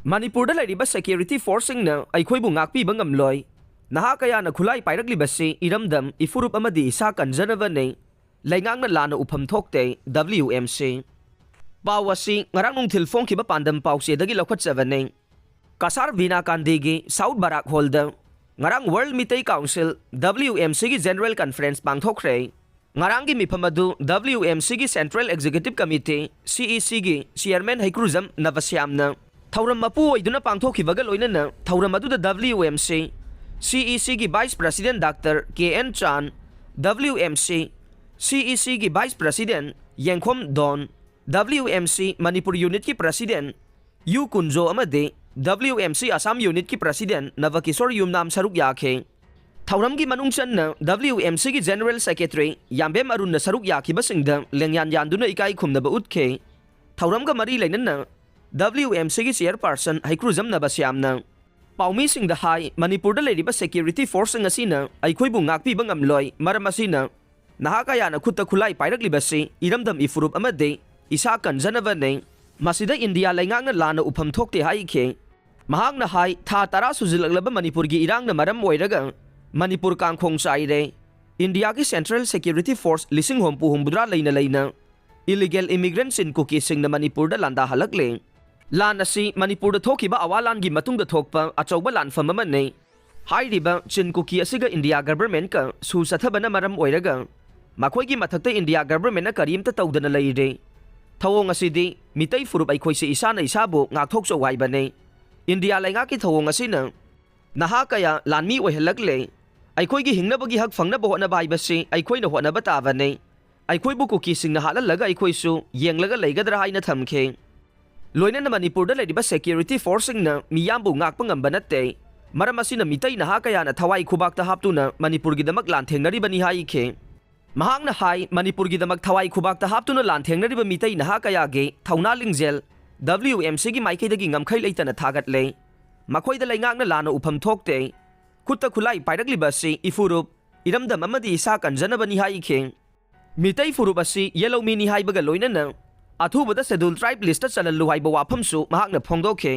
Manipur da lairiba security forcing na aikhoi bu ngak pi bangam loi naha kaya na khulai pairak libasi iramdam ifurup amadi isa kanjanava nei laingang na lana upham thokte WMC pawasi ngarang nung thilfong kiba pandam pause dagi lakhat savane kasar vina kandigi south barak holder ngarang world mitei council WMC gi general conference pangthokre ngarang gi miphamadu WMC gi central executive committee CEC gi chairman haikruzam navasyamna थौरम मपू ओइदुना W M थौरम C WMC CEC की vice president doctor KN Chan WMC C की vice president president Yankhom Don WMC Manipur unit की president यू कुंजो अमदे WMC असम यूनिट की प्रेसीडें प्रेसिडेंट नवकिशोर युमनाम सरुक याखे थौरम की मनुंग चन्न WMC की जेनरल सेक्रेटरी याम्बेम अरुण सरुक याखिबसिंगदा लेंगयान यानदुना इकाई खुमनब उत्खे थौरम का मरी लेन डब्ल्यू एम सीगी चेयरपर्सन हैक्रुजमनब श्यामना पाउमीसिंग हाई मणिपुर लेरीब सेक्यूरिटी फोर्सिंग असीना अखोइबु ngaakpiba ngamloi maram asina nahaka yana khutta khulai pairaklibasi iramdam ifurup amade isa kanjanaba ne masida india laingakna lana upham thokte haike mahakna hai tha tara sujilaklaba manipur gi irangna maram oiraga manipur kangkhong saire India की central security force लिसिंग होम्पू हुम्बुद्रा लेना लेना illegal immigrants in Kuki Singh Manipur लादा हलक्लें ꯂꯥꯟ ꯑꯁꯤ ꯃꯅꯤꯄꯨꯔꯗ ꯊꯣꯛꯈꯤꯕ ꯑꯋꯥꯂꯥꯟꯒꯤ ꯃꯇꯨꯡꯗ ꯊꯣꯛꯄ ꯑꯆꯧꯕ ꯂꯥꯟꯐꯝ ꯑꯃꯅꯤ ꯍꯥꯏꯔꯤꯕ ꯆꯤꯟ ꯀꯨꯀꯤ ꯑꯁꯤꯒ ꯏꯟꯗꯤꯌꯥ ꯒꯚꯔꯟꯃꯦꯟꯠꯀ ꯁꯨ ꯆꯠꯊꯕꯅ ꯃꯔꯝ ꯑꯣꯏꯔꯒ ꯃꯈꯣꯏꯒꯤ ꯃꯊꯛꯇ ꯏꯟꯗꯤꯌꯥ ꯒꯚꯔꯟꯃꯦꯟꯠꯅ ꯀꯔꯤꯝꯇ ꯇꯧꯗꯅ ꯂꯩꯔꯦ ꯊꯧꯑꯣꯡ ꯑꯁꯤꯗꯤ ꯃꯤꯇꯩ ꯐꯨꯔꯨꯞ ꯑꯩꯈꯣꯏꯁꯤ ꯏꯁꯥꯅ ꯏꯁꯥꯕꯨ ꯉꯥꯛꯊꯣꯛꯆꯧ ꯍꯥꯏꯕꯅꯤ ꯏꯟꯗꯤꯌా ꯂꯩꯉꯥꯛꯀꯤ ꯊꯧꯑꯣꯡ ꯑꯁꯤꯅ ꯅꯍꯥ ꯀꯌా ꯂꯥꯟꯃꯤ ꯑꯣꯏꯍꯜꯂꯛꯂꯦ ꯑꯩꯈꯣꯏꯒꯤ ꯍꯤꯡꯅꯕꯒꯤ ꯍꯛ ꯐꯪꯅꯕ ꯍꯣꯠꯅꯕ ꯍꯥꯏꯕꯁꯤ ꯑꯩꯈꯣꯏꯅ ꯍꯣꯠꯅꯕ ꯇꯥꯕꯅꯤ ꯑꯩꯈꯣꯏꯕꯨ ꯀꯨꯀꯤꯁꯤꯡꯅ ꯍꯥꯠꯍꯜꯂꯒ ꯑꯩꯈꯣꯏꯁꯨ ꯌꯦꯡꯂꯒ ꯂꯩꯒꯗ꯭ꯔꯥ ꯍꯥꯏꯅ ꯊꯝꯈꯤ Loy na naman ipurdalay di ba security forcing na miyambo ngak pangamba na. Eh. Maramasi na mitay na hakayan at hawai kubak ta na manipur gida maglantheng na riba ni haike. Mahang na hay manipur gida magthawai kubak ta hapto na lantheng na riba mitay na hakayage thauna lingjel WMC gi maikay dagi ngamkhay laita na thagat le. Makoy dalay ngak na lano upam thokte. Kutta khulai pairagli basi ifurup iramdam amadi isa kanjana ba ni haike. Mitay furup asi yellow mini hai baga loy na na ꯑꯊꯨꯕꯗ schedule ꯇ꯭ꯔꯥꯏꯕ ꯂꯤꯁꯇ ꯆꯜꯍꯜꯂꯨ ꯍꯥꯏꯕ ꯋꯥꯐꯝꯁꯨ ꯃꯍꯥꯛꯅ ꯐꯣꯡꯗꯣꯛꯈꯤ